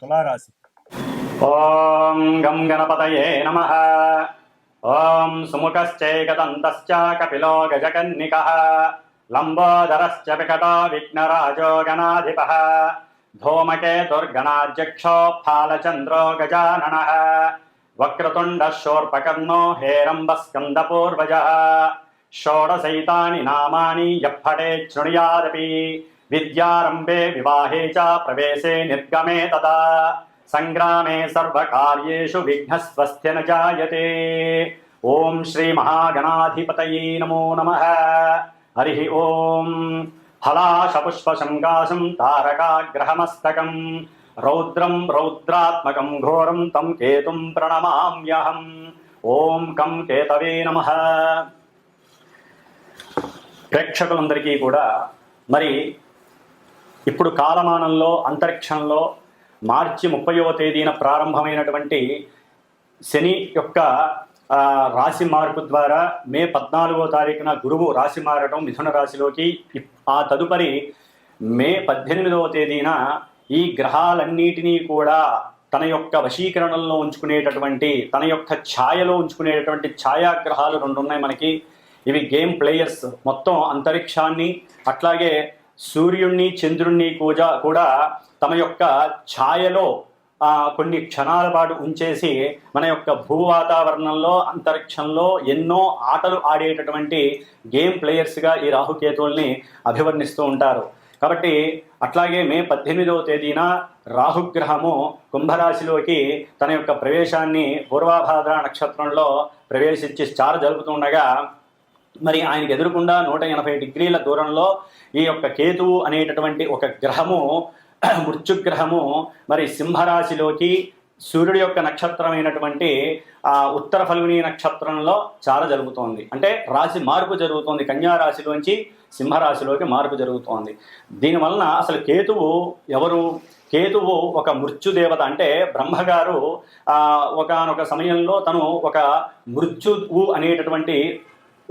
తులారాశి ఓం గం గణపతయే నమ ఓం సుముఖశ్చైకదంతశ్చ కపిలో గజకన్నిక లంబోదరశ్చ వికటో విఘ్నరాజో గణాధిప ధూమకే దుర్గణాధ్యక్షో ఫాలచంద్రో గజానన వక్రతుండ శోర్పకర్ణో హేరంబస్కందపూర్వజ షోడశైతాని నామాని యః ఫటే శృణుయాదపి विद्यारम्भे विवाहे च प्रवेशे निर्गमे तदा सङ्ग्रामे सर्वकार्येषु विघ्नस्वस्थ्य न जायते ॐ श्रीमहागणाधिपतये नमो नमः हरिः ॐ हलाशपुष्पशङ्काशं तारकाग्रहमस्तकं रौद्रं रौद्रात्मकं घोरं तं केतुं प्रणमाम्यहम् ॐ కం కేతవే నమ ప్రేక్షకులందరికీ కూడా మరి ఇప్పుడు కాలమానంలో అంతరిక్షంలో మార్చి ముప్పైవ తేదీన ప్రారంభమైనటువంటి శని యొక్క రాశి మార్పు ద్వారా మే పద్నాలుగో తారీఖున గురువు రాశి మారడం మిథున రాశిలోకి ఆ తదుపరి మే పద్దెనిమిదవ తేదీన ఈ గ్రహాలన్నిటినీ కూడా తన యొక్క వశీకరణలో ఉంచుకునేటటువంటి తన యొక్క ఛాయలో ఉంచుకునేటటువంటి ఛాయాగ్రహాలు రెండు ఉన్నాయి మనకి. ఇవి గేమ్ ప్లేయర్స్. మొత్తం అంతరిక్షాన్ని అట్లాగే సూర్యుణ్ణి చంద్రుణ్ణి కూడా కూడా తమ యొక్క ఛాయలో కొన్ని క్షణాల పాటు ఉంచేసి మన యొక్క భూ వాతావరణంలో అంతరిక్షంలో ఎన్నో ఆటలు ఆడేటటువంటి గేమ్ ప్లేయర్స్గా ఈ రాహుకేతువుల్ని అభివర్ణిస్తూ ఉంటారు. కాబట్టి అట్లాగే మే పద్దెనిమిదవ తేదీన రాహుగ్రహము కుంభరాశిలోకి తన యొక్క ప్రవేశాన్ని పూర్వాభాద్ర నక్షత్రంలో ప్రవేశించి స్టార్ జరుపుతుండగా మరి ఆయనకు ఎదురుకుండా నూట ఎనభై డిగ్రీల దూరంలో ఈ యొక్క కేతువు అనేటటువంటి ఒక గ్రహము మృత్యుగ్రహము మరి సింహరాశిలోకి సూర్యుడి యొక్క నక్షత్రమైనటువంటి ఆ ఉత్తర ఫల్గుని నక్షత్రంలో చాలా జరుగుతోంది. అంటే రాశి మార్పు జరుగుతోంది. కన్యా రాశిలోంచి సింహరాశిలోకి మార్పు జరుగుతోంది. దీనివలన అసలు కేతువు ఎవరు? కేతువు ఒక మృత్యుదేవత. అంటే బ్రహ్మగారు ఒకనొక ఒకానొక సమయంలో తను ఒక మృత్యువు అనేటటువంటి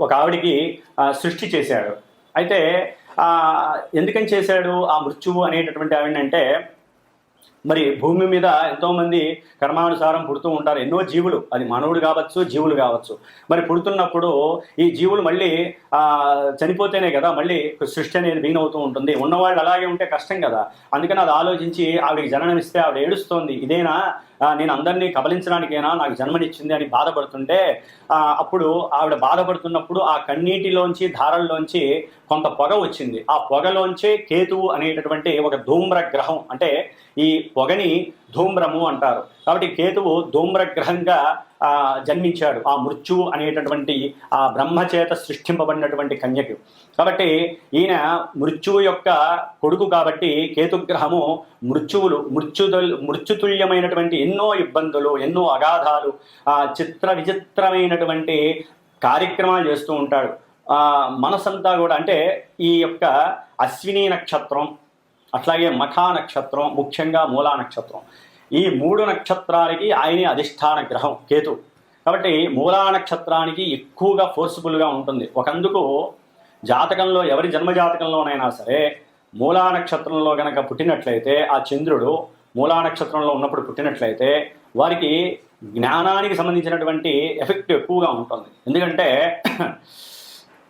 ఒక ఆవిడికి సృష్టి చేశాడు. అయితే ఎందుకని చేశాడు ఆ మృత్యువు అనేటటువంటి ఆవిడంటే మరి భూమి మీద ఎంతోమంది కర్మానుసారం పుడుతూ ఉంటారు. ఎన్నో జీవులు. అది మానవుడు కావచ్చు జీవులు కావచ్చు. మరి పుడుతున్నప్పుడు ఈ జీవులు మళ్ళీ చనిపోతేనే కదా మళ్ళీ సృష్టి అనేది బీన్ అవుతూ ఉంటుంది. ఉన్నవాళ్ళు అలాగే ఉంటే కష్టం కదా. అందుకని అది ఆలోచించి ఆవిడకి ఇస్తే ఆవిడ ఏడుస్తోంది. ఇదేనా? నేను అందరినీ కబలించడానికేనా నాకు జన్మనిచ్చింది అని బాధపడుతుంటే అప్పుడు ఆవిడ బాధపడుతున్నప్పుడు ఆ కన్నీటిలోంచి ధారల్లోంచి కొంత పొగ వచ్చింది. ఆ పొగలోంచే కేతువు అనేటటువంటి ఒక ధూమ్ర గ్రహం అంటే ఈ పొగని ధూమ్రము అంటారు. కాబట్టి కేతువు ధూమ్ర గ్రహంగా జన్మించాడు. ఆ మృత్యువు అనేటటువంటి ఆ బ్రహ్మచేత సృష్టింపబడినటువంటి కన్యకు. కాబట్టి ఈయన మృత్యువు యొక్క కొడుకు కాబట్టి కేతుగ్రహము మృత్యువులు మృత్యుదల్ మృత్యుతుల్యమైనటువంటి ఎన్నో ఇబ్బందులు ఎన్నో అగాధాలు ఆ చిత్ర విచిత్రమైనటువంటి కార్యక్రమాలు చేస్తూ ఉంటాడు. మనసంతా కూడా అంటే ఈ యొక్క అశ్విని నక్షత్రం అట్లాగే మఖా నక్షత్రం ముఖ్యంగా మూలా నక్షత్రం. ఈ మూడు నక్షత్రానికి ఆయనే అధిష్టాన గ్రహం కేతు. కాబట్టి మూలా నక్షత్రానికి ఎక్కువగా ఫోర్స్ఫుల్గా ఉంటుంది. ఒకందుకు జాతకంలో ఎవరి జన్మజాతకంలోనైనా సరే మూలా నక్షత్రంలో గనక పుట్టినట్లయితే ఆ చంద్రుడు మూలా నక్షత్రంలో ఉన్నప్పుడు పుట్టినట్లయితే వారికి జ్ఞానానికి సంబంధించినటువంటి ఎఫెక్ట్ ఎక్కువగా ఉంటుంది. ఎందుకంటే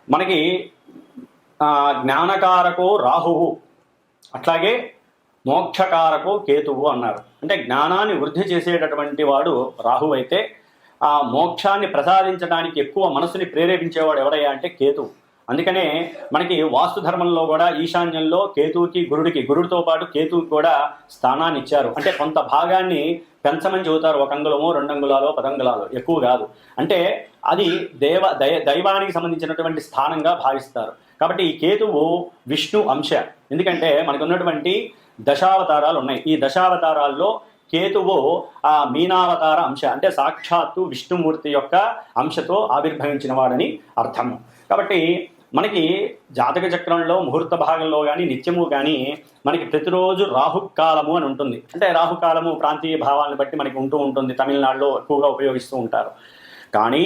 మనకి జ్ఞానకారకు జ్ఞానకారకో రాహువు అట్లాగే మోక్షకారకో కేతువు అన్నారు. అంటే జ్ఞానాన్ని వృద్ధి చేసేటటువంటి వాడు రాహు అయితే ఆ మోక్షాన్ని ప్రసాదించడానికి ఎక్కువ మనసుని ప్రేరేపించేవాడు ఎవరయ్యా అంటే కేతు. అందుకనే మనకి వాస్తు ధర్మంలో కూడా ఈశాన్యంలో కేతువుకి గురుడికి గురుడితో పాటు కేతువుకి కూడా స్థానాన్ని ఇచ్చారు. అంటే కొంత భాగాన్ని పెంచమని చెబుతారు. ఒక అంగుళమో రెండు అంగుళాలో పదంగుళాలు ఎక్కువ కాదు. అంటే అది దేవ దయ దైవానికి సంబంధించినటువంటి స్థానంగా భావిస్తారు. కాబట్టి ఈ కేతువు విష్ణు అంశ. ఎందుకంటే మనకు ఉన్నటువంటి దశావతారాలు ఉన్నాయి. ఈ దశావతారాల్లో కేతువు ఆ మీనావతార అంశ అంటే సాక్షాత్తు విష్ణుమూర్తి యొక్క అంశతో ఆవిర్భవించిన వాడని అర్థము కాబట్టి మనకి జాతక చక్రంలో ముహూర్త భాగంలో కానీ నిత్యము కానీ మనకి ప్రతిరోజు రాహుకాలము అని ఉంటుంది. అంటే రాహుకాలము ప్రాంతీయ భావాలను బట్టి మనకి ఉంటూ ఉంటుంది. తమిళనాడులో ఎక్కువగా ఉపయోగిస్తూ ఉంటారు. కానీ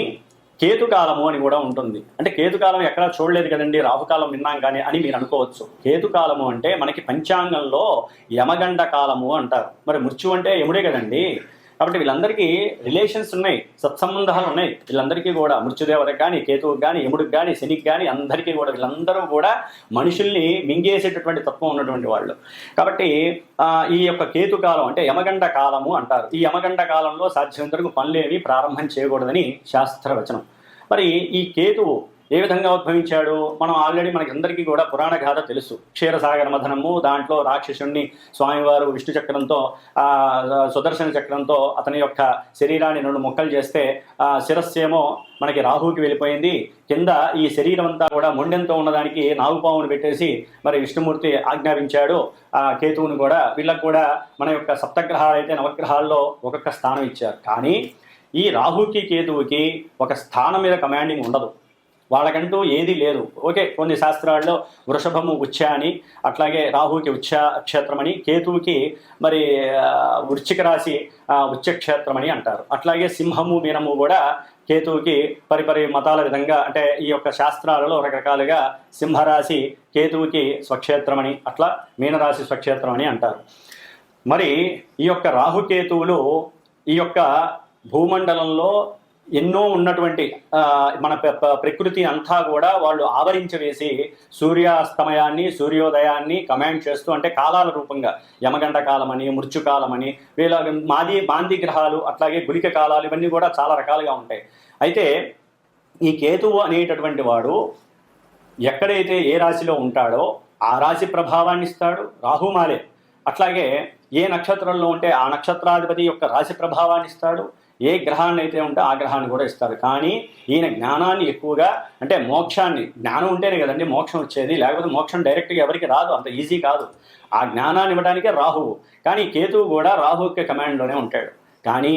కేతుకాలము అని కూడా ఉంటుంది. అంటే కేతుకాలం ఎక్కడా చూడలేదు కదండి రాహుకాలం విన్నాం కానీ అని మీరు అనుకోవచ్చు. కేతుకాలము అంటే మనకి పంచాంగంలో యమగండ కాలము అంటారు. మరి మృత్యు అంటే యముడే కదండి. కాబట్టి వీళ్ళందరికీ రిలేషన్స్ ఉన్నాయి సత్సంబంధాలు ఉన్నాయి. వీళ్ళందరికీ కూడా మృత్యుదేవతకు కానీ కేతువుకి కానీ యముడికి కానీ శనికి కానీ అందరికీ కూడా వీళ్ళందరూ కూడా మనుషుల్ని మింగేసేటటువంటి తత్వం ఉన్నటువంటి వాళ్ళు. కాబట్టి ఈ యొక్క కేతు కాలం అంటే యమగండ కాలము అంటారు. ఈ యమగండ కాలంలో సాధ్యమైనంత వరకు పనులేవి ప్రారంభం చేయకూడదని శాస్త్రవచనం. మరి ఈ కేతువు ఏ విధంగా ఉద్భవించాడు? మనం ఆల్రెడీ మనకి అందరికీ కూడా పురాణ గాథ తెలుసు. క్షీరసాగర మథనము దాంట్లో రాక్షసుణ్ణి స్వామివారు విష్ణు చక్రంతో సుదర్శన చక్రంతో అతని యొక్క శరీరాన్ని రెండు మొక్కలు చేస్తే ఆ శిరస్సేమో మనకి రాహుకి వెళ్ళిపోయింది. కింద ఈ శరీరం అంతా కూడా మొండెంతో ఉన్నదానికి నాగుపామును పెట్టేసి మరి విష్ణుమూర్తి ఆజ్ఞాపించాడు. ఆ కేతువుని కూడా వీళ్ళకు కూడా మన యొక్క సప్తగ్రహాలు అయితే నవగ్రహాల్లో ఒక్కొక్క స్థానం ఇచ్చారు. కానీ ఈ రాహుకి కేతువుకి ఒక స్థానం మీద కమాండింగ్ ఉండదు. వాళ్ళకంటూ ఏది లేదు. ఓకే కొన్ని శాస్త్రాల్లో వృషభము ఉచ్చ అని అట్లాగే రాహుకి ఉచ్చ క్షేత్రం అని కేతువుకి మరి వృశ్చిక రాశి ఆ, అని అంటారు. అట్లాగే సింహము మీనము కూడా కేతువుకి పరిపరి మతాల విధంగా అంటే ఈ యొక్క శాస్త్రాలలో రకరకాలుగా సింహరాశి కేతువుకి స్వక్షేత్రమని అట్లా మీనరాశి స్వక్షేత్రం అని అంటారు. మరి ఈ యొక్క రాహుకేతువులు ఈ యొక్క భూమండలంలో ఎన్నో ఉన్నటువంటి మన ప్ర- ప్రకృతి అంతా కూడా వాళ్ళు ఆవరించవేసి సూర్యాస్తమయాన్ని సూర్యోదయాన్ని కమాండ్ చేస్తూ అంటే కాలాల రూపంగా యమగండ కాలమని మృత్యుకాలమని వీళ్ళ మాది మాంది గ్రహాలు అట్లాగే గులిక కాలాలు ఇవన్నీ కూడా చాలా రకాలుగా ఉంటాయి. అయితే ఈ కేతువు అనేటటువంటి వాడు ఎక్కడైతే ఏ రాశిలో ఉంటాడో ఆ రాశి ప్రభావాన్ని ఇస్తాడు రాహుమాలే అట్లాగే ఏ నక్షత్రంలో ఉంటే ఆ నక్షత్రాధిపతి యొక్క రాశి ప్రభావాన్ని ఇస్తాడు ఏ గ్రహాన్ని అయితే ఉంటే ఆ గ్రహాన్ని కూడా ఇస్తారు. కానీ ఈయన జ్ఞానాన్ని ఎక్కువగా అంటే మోక్షాన్ని జ్ఞానం ఉంటేనే కదండి మోక్షం వచ్చేది. లేకపోతే మోక్షం డైరెక్ట్గా ఎవరికి రాదు. అంత ఈజీ కాదు. ఆ జ్ఞానాన్ని ఇవ్వడానికే రాహువు. కానీ కేతువు కూడా రాహు యొక్క కమాండ్లోనే ఉంటాడు. కానీ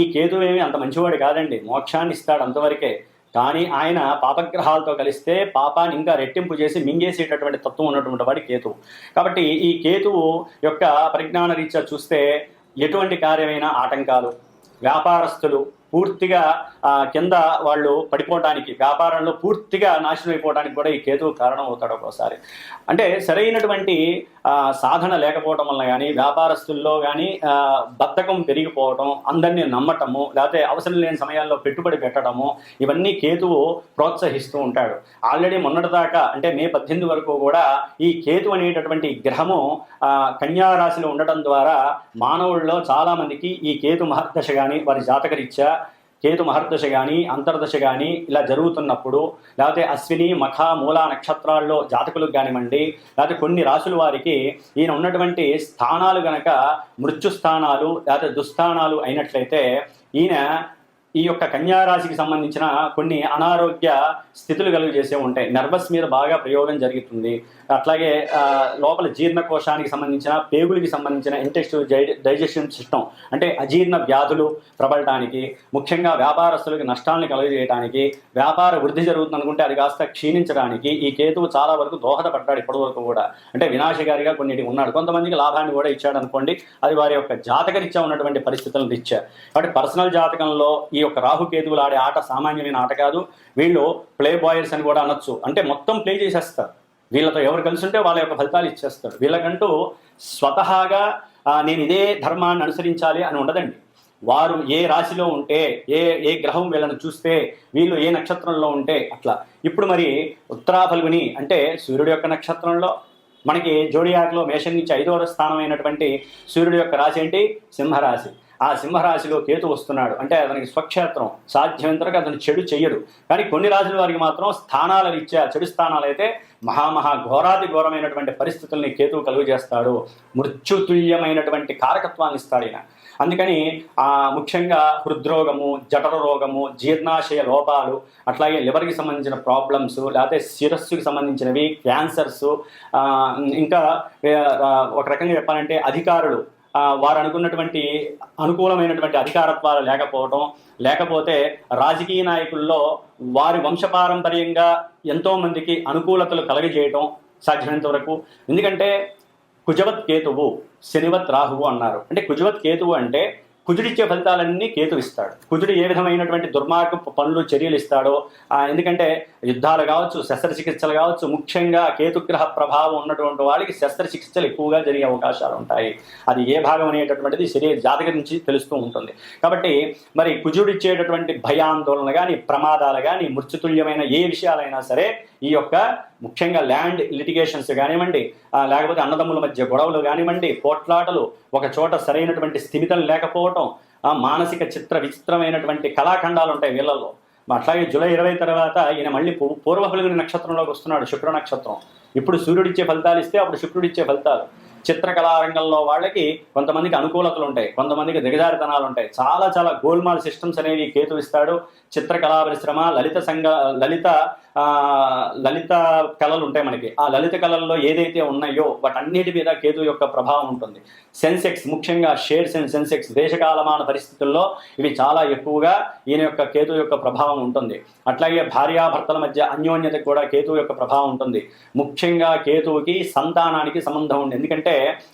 ఈ కేతువు ఏమి అంత మంచివాడు కాదండి. మోక్షాన్ని ఇస్తాడు అంతవరకే. కానీ ఆయన పాపగ్రహాలతో కలిస్తే పాపాన్ని ఇంకా రెట్టింపు చేసి మింగేసేటటువంటి తత్వం ఉన్నటువంటి వాడి కేతువు. కాబట్టి ఈ కేతువు యొక్క పరిజ్ఞాన రీత్యా చూస్తే ఎటువంటి కార్యమైన ఆటంకాలు వ్యాపారస్తులు పూర్తిగా కింద వాళ్ళు పడిపోవడానికి వ్యాపారంలో పూర్తిగా నాశనం అయిపోవడానికి కూడా ఈ కేతువు కారణం అవుతాడు ఒక్కోసారి. అంటే సరైనటువంటి సాధన లేకపోవటం వల్ల కానీ వ్యాపారస్తుల్లో కానీ బద్ధకం పెరిగిపోవటం అందరినీ నమ్మటము లేకపోతే అవసరం లేని సమయాల్లో పెట్టుబడి పెట్టడము ఇవన్నీ కేతువు ప్రోత్సహిస్తూ ఉంటాడు. ఆల్రెడీ మొన్నటిదాకా అంటే మే పద్దెనిమిది వరకు కూడా ఈ కేతు అనేటటువంటి గ్రహము కన్యారాశిలో ఉండటం ద్వారా మానవుల్లో చాలామందికి ఈ కేతు మహర్దశ కానీ వారి జాతకరీత్యా కేతు మహర్దశ కానీ అంతర్దశ కానీ ఇలా జరుగుతున్నప్పుడు లేకపోతే అశ్విని మఖ మూల నక్షత్రాల్లో జాతకులకు కానివ్వండి లేకపోతే కొన్ని రాసుల వారికి ఈయన ఉన్నటువంటి స్థానాలు గనక మృత్యు స్థానాలు లేకపోతే దుస్థానాలు అయినట్లయితే ఈయన ఈ యొక్క కన్యారాశికి సంబంధించిన కొన్ని అనారోగ్య స్థితులు కలుగు చేసే ఉంటాయి. నర్వస్ మీద బాగా ప్రయోగం జరుగుతుంది. అట్లాగే లోపల జీర్ణకోశానికి సంబంధించిన పేగులకి సంబంధించిన ఇంటెస్టివ్ డైజెషన్ సిస్టమ్ అంటే అజీర్ణ వ్యాధులు ప్రబలటానికి ముఖ్యంగా వ్యాపారస్తులకు నష్టాలను కలుగజేయడానికి వ్యాపార వృద్ధి జరుగుతుంది అనుకుంటే అది కాస్త క్షీణించడానికి ఈ కేతువు చాలా వరకు దోహదపడ్డాడు ఇప్పటి వరకు కూడా. అంటే వినాశకారిగా కొన్నిటి ఉన్నాడు. కొంతమందికి లాభాన్ని కూడా ఇచ్చాడు అనుకోండి అది వారి యొక్క జాతకరీత్యా ఉన్నటువంటి పరిస్థితులను ఇచ్చారు. కాబట్టి పర్సనల్ జాతకంలో ఈ ఈ యొక్క రాహుకేతువులు ఆడే ఆట సామాన్యమైన ఆట కాదు. వీళ్ళు ప్లే బాయర్స్ అని కూడా అనొచ్చు. అంటే మొత్తం ప్లే చేసేస్తారు. వీళ్ళతో ఎవరు కలిసి ఉంటే వాళ్ళ యొక్క ఫలితాలు ఇచ్చేస్తారు. వీళ్ళకంటూ స్వతహాగా నేను ఇదే ధర్మాన్ని అనుసరించాలి అని ఉండదండి. వారు ఏ రాశిలో ఉంటే ఏ ఏ గ్రహం వీళ్ళని చూస్తే వీళ్ళు ఏ నక్షత్రంలో ఉంటే అట్లా. ఇప్పుడు మరి ఉత్తరా ఫల్గుని అంటే సూర్యుడి యొక్క నక్షత్రంలో మనకి జోడియాక్లో మేషం నుంచి ఐదవ స్థానం అయినటువంటి సూర్యుడి యొక్క రాశి ఏంటి? సింహరాశి. ఆ సింహరాశిలో కేతు వస్తున్నాడు. అంటే అతనికి స్వక్షేత్రం. సాధ్యమంతరకు అతను చెడు చెయ్యడు. కానీ కొన్ని రాశుల వారికి మాత్రం స్థానాల రీత్యా చెడు స్థానాలు అయితే మహామహా ఘోరాతి ఘోరమైనటువంటి పరిస్థితుల్ని కేతువు కలుగు చేస్తాడు మృత్యుతుల్యమైనటువంటి కారకత్వాన్ని ఇస్తాడు ఈయన. అందుకని ఆ ముఖ్యంగా హృద్రోగము జఠర రోగము జీర్ణాశయ లోపాలు అట్లాగే లివర్కి సంబంధించిన ప్రాబ్లమ్స్ లేకపోతే శిరస్సుకి సంబంధించినవి క్యాన్సర్స్ ఇంకా ఒక రకంగా చెప్పాలంటే అధికారులు వారు అనుకున్నటువంటి అనుకూలమైనటువంటి అధికారత్వాలు లేకపోవడం లేకపోతే రాజకీయ నాయకుల్లో వారి వంశపారంపర్యంగా ఎంతోమందికి అనుకూలతలు కలగజేయటం సాధ్యమైనంత వరకు. ఎందుకంటే కుజవత్ కేతువు శనివత్ రాహువు అన్నారు. అంటే కుజవత్ కేతువు అంటే కుజుడిచ్చే ఫలితాలన్నీ కేతు ఇస్తాడు. కుజుడు ఏ విధమైనటువంటి దుర్మార్గపు పనులు చర్యలు ఇస్తాడో ఎందుకంటే యుద్ధాలు కావచ్చు శస్త్రచికిత్సలు కావచ్చు ముఖ్యంగా కేతుగ్రహ ప్రభావం ఉన్నటువంటి వాళ్ళకి శస్త్రచికిత్సలు ఎక్కువగా జరిగే అవకాశాలు ఉంటాయి. అది ఏ భాగం అనేటటువంటిది శరీర జాతక నుంచి తెలుస్తూ ఉంటుంది. కాబట్టి మరి కుజుడిచ్చేటటువంటి భయాందోళన కానీ ప్రమాదాలు కానీ మృత్యుతుల్యమైన ఏ విషయాలైనా సరే ఈ యొక్క ముఖ్యంగా ల్యాండ్ లిటిగేషన్స్ కానివ్వండి లేకపోతే అన్నదమ్ముల మధ్య గొడవలు కానివ్వండి పోట్లాటలు ఒక చోట సరైనటువంటి స్థిమితం లేకపోవటం ఆ, మానసిక చిత్ర విచిత్రమైనటువంటి కళాఖండాలు ఉంటాయి వీళ్ళల్లో. అట్లాగే జూలై ఇరవై తర్వాత ఈయన మళ్ళీ పూర్వ ఫలుగుని నక్షత్రంలోకి వస్తున్నాడు శుక్ర నక్షత్రం. ఇప్పుడు సూర్యుడిచ్చే ఫలితాలు ఇస్తే అప్పుడు శుక్రుడిచ్చే ఫలితాలు. చిత్రకళారంగంలో వాళ్ళకి కొంతమందికి అనుకూలతలు ఉంటాయి కొంతమందికి దిగజారితనాలు ఉంటాయి. చాలా చాలా గోల్మాల్ సిస్టమ్స్ అనేవి కేతువిస్తాడు. చిత్రకళా పరిశ్రమ లలిత సంఘ లలిత లలిత కళలు ఉంటాయి మనకి. ఆ లలిత కళల్లో ఏదైతే ఉన్నాయో వాటన్నిటి మీద కేతు యొక్క ప్రభావం ఉంటుంది. సెన్సెక్స్ ముఖ్యంగా షేర్స్ అండ్ సెన్సెక్స్ దేశకాలమాన పరిస్థితుల్లో ఇవి చాలా ఎక్కువగా ఈయన యొక్క కేతు యొక్క ప్రభావం ఉంటుంది. అట్లాగే భార్యాభర్తల మధ్య అన్యోన్యత కూడా కేతు యొక్క ప్రభావం ఉంటుంది. ముఖ్యంగా కేతువుకి సంతానానికి సంబంధం ఉంది. ఎందుకంటే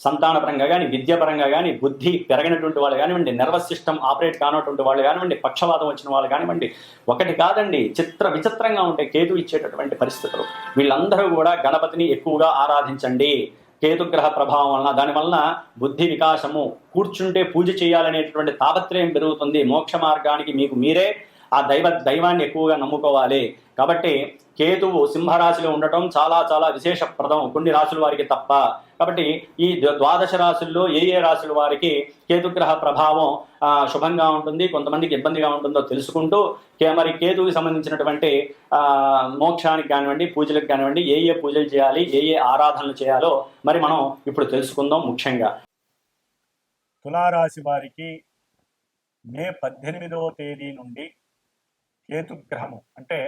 సంతానపరంగా కానీ విద్యాపరంగా కానీ బుద్ధి పెరగినటువంటి వాళ్ళు కానివ్వండి నర్వస్ సిస్టమ్ ఆపరేట్ కానటువంటి వాళ్ళు కానివ్వండి పక్షవాతం వచ్చిన వాళ్ళు కానివ్వండి ఒకటి కాదండి చిత్ర విచిత్రంగా ఉంటే కేతు ఇచ్చేటటువంటి పరిస్థితులు. వీళ్ళందరూ కూడా గణపతిని ఎక్కువగా ఆరాధించండి. కేతుగ్రహ ప్రభావం వలన దానివల్ల బుద్ధి వికాసము కూర్చుంటే పూజ చేయాలనేటువంటి తాపత్రయం పెరుగుతుంది. మోక్ష మార్గానికి మీకు మీరే ఆ దైవ దైవాన్ని ఎక్కువగా నమ్ముకోవాలి. కాబట్టి కేతువు సింహరాశిలో ఉండటం చాలా చాలా విశేషప్రదం. కొన్ని రాశుల వారికి తప్ప కాబట్టి ఈ ద్వాదశ రాశుల్లో ఏ ఏ రాశుల వారికి కేతుగ్రహ ప్రభావం శుభంగా ఉంటుంది కొంతమందికి ఇబ్బందిగా ఉంటుందో తెలుసుకుంటూ మరి కేతువుకి సంబంధించినటువంటి మోక్షానికి కానివ్వండి పూజలకు కానివ్వండి ఏ ఏ పూజలు చేయాలి ఏ ఏ ఆరాధనలు చేయాలో మరి మనం ఇప్పుడు తెలుసుకుందాం ముఖ్యంగా. తులారాశి వారికి మే పద్దెనిమిదవ తేదీ నుండి కేతుగ్రహము అంటే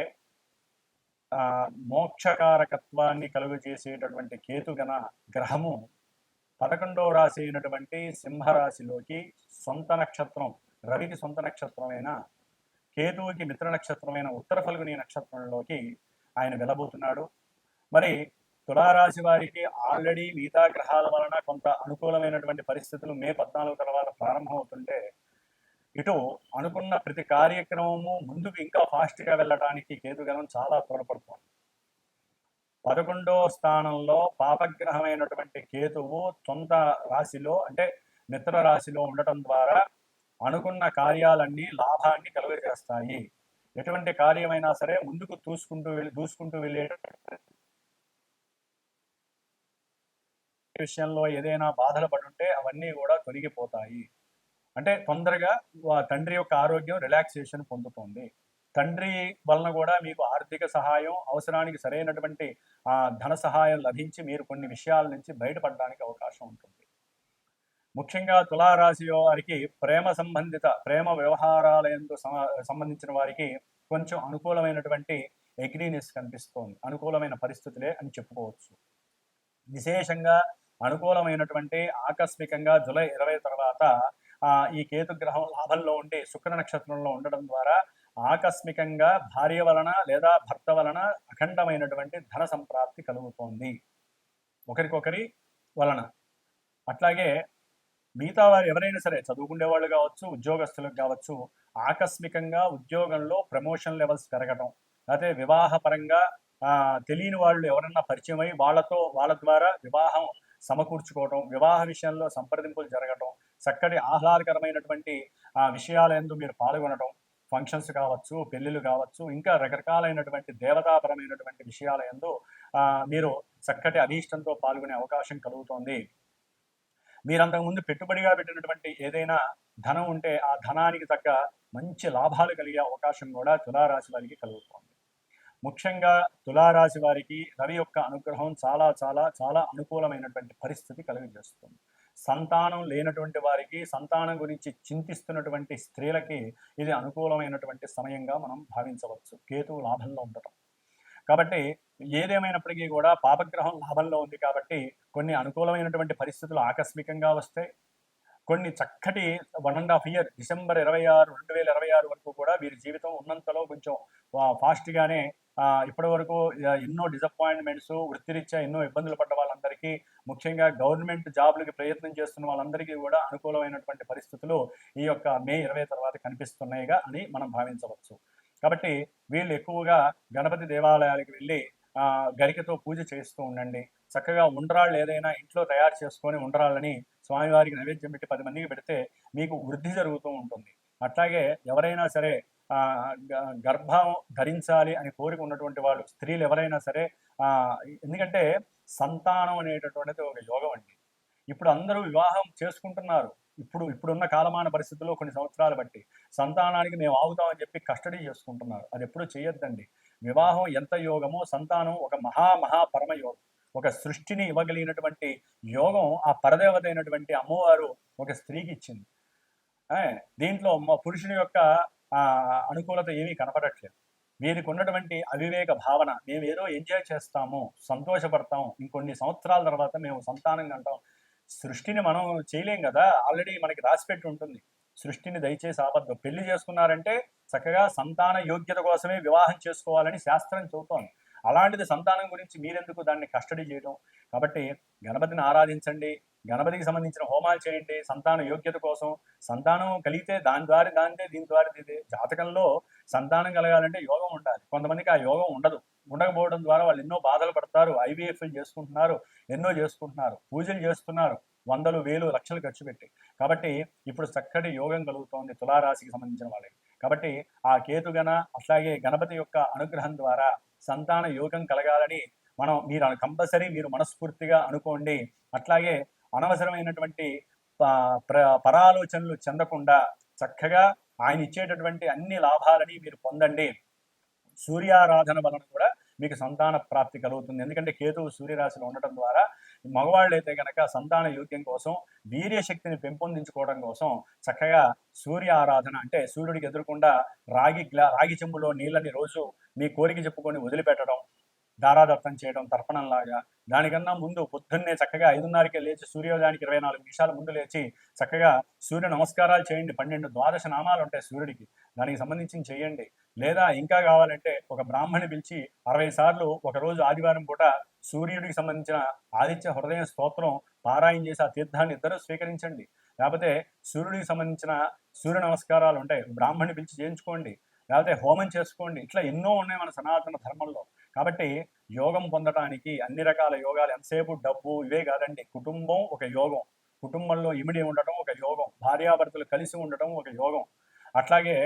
మోక్షకారకత్వాన్ని కలుగజేసేటటువంటి కేతుగణ గ్రహము పదకొండవ రాశి అయినటువంటి సింహరాశిలోకి సొంత నక్షత్రం రవికి సొంత నక్షత్రమైన కేతువుకి మిత్ర నక్షత్రమైన ఉత్తర ఫల్గుని నక్షత్రంలోకి ఆయన వెళ్ళబోతున్నాడు. మరి తులారాశి వారికి ఆల్రెడీ మిగతా గ్రహాల వలన కొంత అనుకూలమైనటువంటి పరిస్థితులు మే పద్నాలుగు తర్వాత ప్రారంభమవుతుంటే ఇటు అనుకున్న ప్రతి కార్యక్రమము ముందుకు ఇంకా ఫాస్ట్గా వెళ్ళడానికి కేతుగణం చాలా తోడ్పడుతుంది. పదకొండో స్థానంలో పాపగ్రహమైనటువంటి కేతువు సొంత రాశిలో అంటే మిత్ర రాశిలో ఉండటం ద్వారా అనుకున్న కార్యాలన్నీ లాభాన్ని కలుగజేస్తాయి. ఎటువంటి కార్యమైనా సరే ముందుకు చూసుకుంటూ వెళ్ళి దూసుకుంటూ వెళ్ళే విషయంలో ఏదైనా బాధలు పడుంటే అవన్నీ కూడా తొలగిపోతాయి. అంటే తొందరగా తండ్రి యొక్క ఆరోగ్యం రిలాక్సేషన్ పొందుతుంది. తండ్రి వలన కూడా మీకు ఆర్థిక సహాయం అవసరానికి సరైనటువంటి ధన సహాయం లభించి మీరు కొన్ని విషయాల నుంచి బయటపడడానికి అవకాశం ఉంటుంది. ముఖ్యంగా తులారాశి వారికి ప్రేమ సంబంధిత ప్రేమ వ్యవహారాలయంతో సంబంధించిన వారికి కొంచెం అనుకూలమైనటువంటి ఎగ్రీనెస్ కనిపిస్తోంది. అనుకూలమైన పరిస్థితులే అని చెప్పుకోవచ్చు. విశేషంగా అనుకూలమైనటువంటి ఆకస్మికంగా జూలై ఇరవై తర్వాత ఈ కేతు గ్రహం లాభంలో ఉండి శుక్ర నక్షత్రంలో ఉండడం ద్వారా ఆకస్మికంగా భార్య వలన లేదా భర్త వలన అఖండమైనటువంటి ధన సంప్రాప్తి కలుగుతోంది. ఒకరికొకరి వలన. అట్లాగే మిగతా వారు ఎవరైనా సరే చదువుకునే వాళ్ళు కావచ్చు ఉద్యోగస్తులకు కావచ్చు ఆకస్మికంగా ఉద్యోగంలో ప్రమోషన్ లెవెల్స్ పెరగటం లేకపోతే వివాహపరంగా ఆ, తెలియని వాళ్ళు ఎవరన్నా పరిచయం అయ్యి వాళ్ళతో వాళ్ళ ద్వారా వివాహం సమకూర్చుకోవటం వివాహ విషయంలో సంప్రదింపులు జరగటం చక్కటి ఆహ్లాదకరమైనటువంటి ఆ విషయాలందు మీరు పాల్గొనడం ఫంక్షన్స్ కావచ్చు పెళ్ళిళ్ళు కావచ్చు ఇంకా రకరకాలైనటువంటి దేవతాపరమైనటువంటి విషయాలయందు మీరు చక్కటి అధిష్టంతో పాల్గొనే అవకాశం కలుగుతోంది. మీరు అంతకుముందు పెట్టుబడిగా పెట్టినటువంటి ఏదైనా ధనం ఉంటే ఆ ధనానికి తగ్గ మంచి లాభాలు కలిగే అవకాశం కూడా తులారాశి వారికి కలుగుతోంది. ముఖ్యంగా తులారాశి వారికి రవి యొక్క అనుగ్రహం చాలా చాలా చాలా అనుకూలమైనటువంటి పరిస్థితి కలుగజేస్తుంది. సంతానం లేనటువంటి వారికి సంతానం గురించి చింతిస్తున్నటువంటి స్త్రీలకి ఇది అనుకూలమైనటువంటి సమయంగా మనం భావించవచ్చు. కేతువు లాభంలో ఉండటం. కాబట్టి ఏదేమైనప్పటికీ కూడా పాపగ్రహం లాభంలో ఉంది కాబట్టి కొన్ని అనుకూలమైనటువంటి పరిస్థితులు ఆకస్మికంగా వస్తాయి. కొన్ని చక్కటి one and half year December ఇరవై ఆరు రెండు వేల ఇరవై ఆరు వరకు కూడా వీరి జీవితం ఉన్నంతలో కొంచెం ఫాస్ట్గానే ఇప్పటి వరకు ఎన్నో డిసప్పాయింట్మెంట్స్ వృత్తిరీత్యా ఎన్నో ఇబ్బందులు పడ్డ వాళ్ళందరికీ ముఖ్యంగా గవర్నమెంట్ జాబ్లకి ప్రయత్నం చేస్తున్న వాళ్ళందరికీ కూడా అనుకూలమైనటువంటి పరిస్థితులు ఈ యొక్క మే ఇరవై తర్వాత కనిపిస్తున్నాయిగా అని మనం భావించవచ్చు. కాబట్టి వీళ్ళు ఎక్కువగా గణపతి దేవాలయాలకు వెళ్ళి గరికతో పూజ చేస్తూ ఉండండి. చక్కగా ఉండరాళ్ళు ఏదైనా ఇంట్లో తయారు చేసుకొని ఉండరాళ్ళని స్వామివారికి నైవేద్యం పెట్టి పది మందికి పెడితే మీకు వృద్ధి జరుగుతూ ఉంటుంది. అట్లాగే ఎవరైనా సరే గర్భం ధరించాలి అని కోరిక ఉన్నటువంటి వాళ్ళు స్త్రీలు ఎవరైనా సరే ఎందుకంటే సంతానం అనేటటువంటిది ఒక యోగం అండి. ఇప్పుడు అందరూ వివాహం చేసుకుంటున్నారు. ఇప్పుడు ఇప్పుడున్న కాలమాన పరిస్థితుల్లో కొన్ని సంవత్సరాలు బట్టి సంతానానికి మేము ఆగుతామని చెప్పి కస్టడీ చేసుకుంటున్నారు. అది ఎప్పుడూ చేయొద్దండి. వివాహం ఎంత యోగమో సంతానం ఒక మహా మహా పరమ యోగం. ఒక సృష్టిని ఇవ్వగలిగినటువంటి యోగం ఆ పరదేవత అయినటువంటి అమ్మవారు ఒక స్త్రీకి ఇచ్చింది. దీంట్లో మా పురుషుని యొక్క అనుకూలత ఏమీ కనపడట్లేదు. వీరికి ఉన్నటువంటి అవివేక భావన మేము ఏదో ఎంజాయ్ చేస్తాము సంతోషపడతాము ఇంకొన్ని సంవత్సరాల తర్వాత మేము సంతానం అంటాం సృష్టిని మనం చేయలేం కదా ఆల్రెడీ మనకి రాసిపెట్టి ఉంటుంది. సృష్టిని దయచేసి ఆపద్దు పెళ్ళి చేసుకున్నారంటే చక్కగా సంతాన యోగ్యత కోసమే వివాహం చేసుకోవాలని శాస్త్రం చెబుతోంది. అలాంటిది సంతానం గురించి మీరెందుకు దాన్ని కస్టడీ చేయడం? కాబట్టి గణపతిని ఆరాధించండి గణపతికి సంబంధించిన హోమాలు చేయండి సంతాన యోగ్యత కోసం. సంతానం కలిగితే దాని ద్వారా దానిదే దీని ద్వారా ఇదే జాతకంలో సంతానం కలగాలంటే యోగం ఉండాలి. కొంతమందికి ఆ యోగం ఉండదు. ఉండకపోవడం ద్వారా వాళ్ళు ఎన్నో బాధలు పడతారు ఐవీఎఫ్లు చేసుకుంటున్నారు ఎన్నో చేసుకుంటున్నారు పూజలు చేస్తున్నారు వందలు వేలు లక్షలు ఖర్చు పెట్టి. కాబట్టి ఇప్పుడు చక్కటి యోగం కలుగుతోంది తులారాశికి సంబంధించిన వాళ్ళకి. కాబట్టి ఆ కేతుగణ అట్లాగే గణపతి యొక్క అనుగ్రహం ద్వారా సంతాన యోగం కలగాలని మనం మీరు కంపల్సరీ మీరు మనస్ఫూర్తిగా అనుకోండి. అట్లాగే అనవసరమైనటువంటి ప- ప్ర- పరాలోచనలు చెందకుండా చక్కగా ఆయన ఇచ్చేటటువంటి అన్ని లాభాలని మీరు పొందండి. సూర్యారాధన వలన కూడా మీకు సంతాన ప్రాప్తి కలుగుతుంది. ఎందుకంటే కేతువు సూర్యరాశిలో ఉండటం ద్వారా మగవాళ్ళు అయితే కనుక సంతాన యోగ్యం కోసం వీర్యశక్తిని పెంపొందించుకోవడం కోసం చక్కగా సూర్య ఆరాధన అంటే సూర్యుడికి ఎదురకుండా రాగి గ్లా రాగి చెంబులో నీళ్ళని రోజు మీ కోరిక చెప్పుకొని వదిలిపెట్టడం దారాదత్తం చేయడం తర్పణంలాగా దానికన్నా ముందు పొద్దున్నే చక్కగా ఐదున్నరకే లేచి సూర్యోదయానికి ఇరవై నాలుగు నిమిషాల ముందు లేచి చక్కగా సూర్య నమస్కారాలు చేయండి. పన్నెండు ద్వాదశ నామాలు ఉంటాయి సూర్యుడికి. దానికి సంబంధించి చేయండి. లేదా ఇంకా కావాలంటే ఒక బ్రాహ్మణి పిలిచి అరవై సార్లు ఒక రోజు ఆదివారం పూట సూర్యుడికి సంబంధించిన ఆదిత్య హృదయ స్తోత్రం పారాయణ చేసి ఆ తీర్థాన్ని ఇద్దరు స్వీకరించండి. లేకపోతే సూర్యుడికి సంబంధించిన సూర్య నమస్కారాలు ఉంటాయి. బ్రాహ్మణి పిలిచి చేయించుకోండి. లేకపోతే హోమం చేసుకోండి. ఇట్లా ఎన్నో ఉన్నాయి మన సనాతన ధర్మంలో. కాబట్టి యోగం పొందడానికి అన్ని రకాల యోగాలు ఎంతసేపు డబ్బు ఇవే కాదండి. కుటుంబం ఒక యోగం. కుటుంబంలో ఇమిడి ఉండటం ఒక యోగం. భార్యాభర్తలు కలిసి ఉండటం ఒక యోగం. అట్లాగే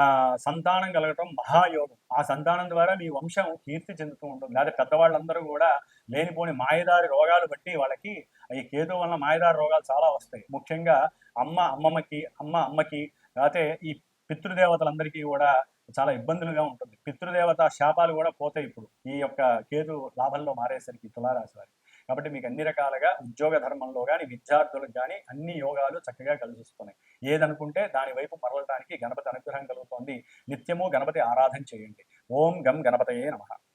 ఆ సంతానం కలగటం మహాయోగం. ఆ సంతానం ద్వారా మీ వంశం కీర్తి చెందుతూ ఉంటుంది. లేదా పెద్దవాళ్ళందరూ కూడా లేనిపోని మాయదారి రోగాలు బట్టి వాళ్ళకి ఈ కేతు వలన మాయదారి రోగాలు చాలా వస్తాయి. ముఖ్యంగా అమ్మ అమ్మమ్మకి అమ్మ అమ్మకి లేకపోతే ఈ పితృదేవతలందరికీ కూడా చాలా ఇబ్బందులుగా ఉంటుంది. పితృదేవత శాపాలు కూడా పోతాయి ఇప్పుడు. ఈ యొక్క కేతు లాభంలో మారేసరికి తులారాశి వారికి కాబట్టి మీకు అన్ని రకాలుగా ఉద్యోగ ధర్మంలో కానీ విద్యార్థులకు కానీ అన్ని యోగాలు చక్కగా కలిసి వస్తున్నాయి ఏదనుకుంటే దాని వైపు మరలటానికి గణపతి అనుగ్రహం కలుగుతోంది. నిత్యము గణపతి ఆరాధన చేయండి. ఓం గం గణపతయే నమ.